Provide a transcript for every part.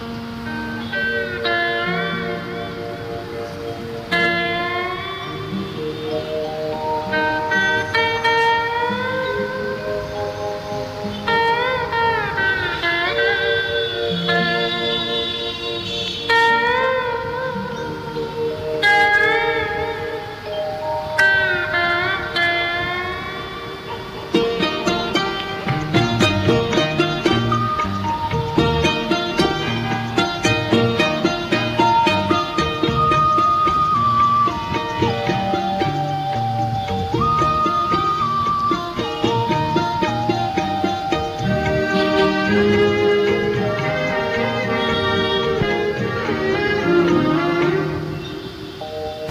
嗯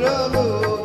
Sıralı